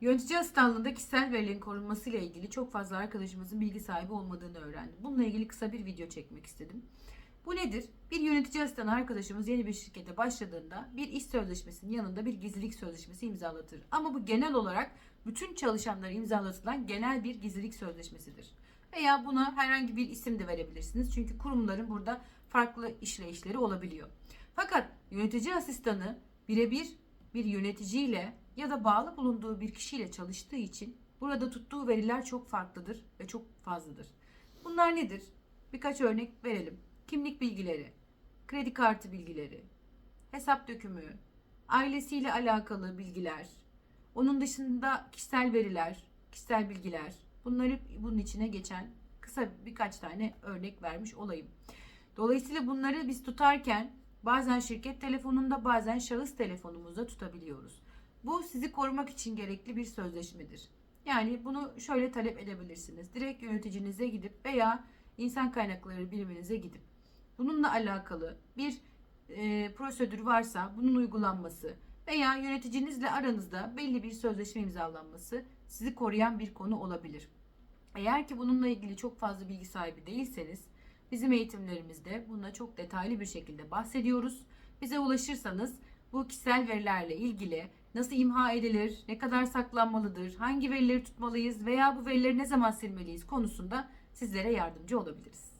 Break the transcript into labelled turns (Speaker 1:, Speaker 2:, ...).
Speaker 1: Yönetici asistanlığında kişisel verilerin korunması ile ilgili çok fazla arkadaşımızın bilgi sahibi olmadığını öğrendim. Bununla ilgili kısa bir video çekmek istedim. Bu nedir? Bir yönetici asistanı arkadaşımız yeni bir şirkete başladığında bir iş sözleşmesinin yanında bir gizlilik sözleşmesi imzalatır. Ama bu genel olarak bütün çalışanlara imzalatılan genel bir gizlilik sözleşmesidir. Veya buna herhangi bir isim de verebilirsiniz. Çünkü kurumların burada farklı işleyişleri olabiliyor. Fakat yönetici asistanı birebir bir yöneticiyle ya da bağlı bulunduğu bir kişiyle çalıştığı için burada tuttuğu veriler çok farklıdır ve çok fazladır. Bunlar nedir? Birkaç örnek verelim. Kimlik bilgileri, kredi kartı bilgileri, hesap dökümü, ailesiyle alakalı bilgiler, onun dışında kişisel veriler, kişisel bilgiler. Bunları bunun içine geçen kısa birkaç tane örnek vermiş olayım. Dolayısıyla bunları biz tutarken bazen şirket telefonunda bazen şahıs telefonumuzda tutabiliyoruz. Bu sizi korumak için gerekli bir sözleşmedir. Yani bunu şöyle talep edebilirsiniz. Direkt yöneticinize gidip veya insan kaynakları biriminize gidip bununla alakalı bir e, prosedür varsa bunun uygulanması veya yöneticinizle aranızda belli bir sözleşme imzalanması sizi koruyan bir konu olabilir. Eğer ki bununla ilgili çok fazla bilgi sahibi değilseniz bizim eğitimlerimizde buna çok detaylı bir şekilde bahsediyoruz. Bize ulaşırsanız bu kişisel verilerle ilgili nasıl imha edilir, ne kadar saklanmalıdır, hangi verileri tutmalıyız veya bu verileri ne zaman silmeliyiz konusunda sizlere yardımcı olabiliriz.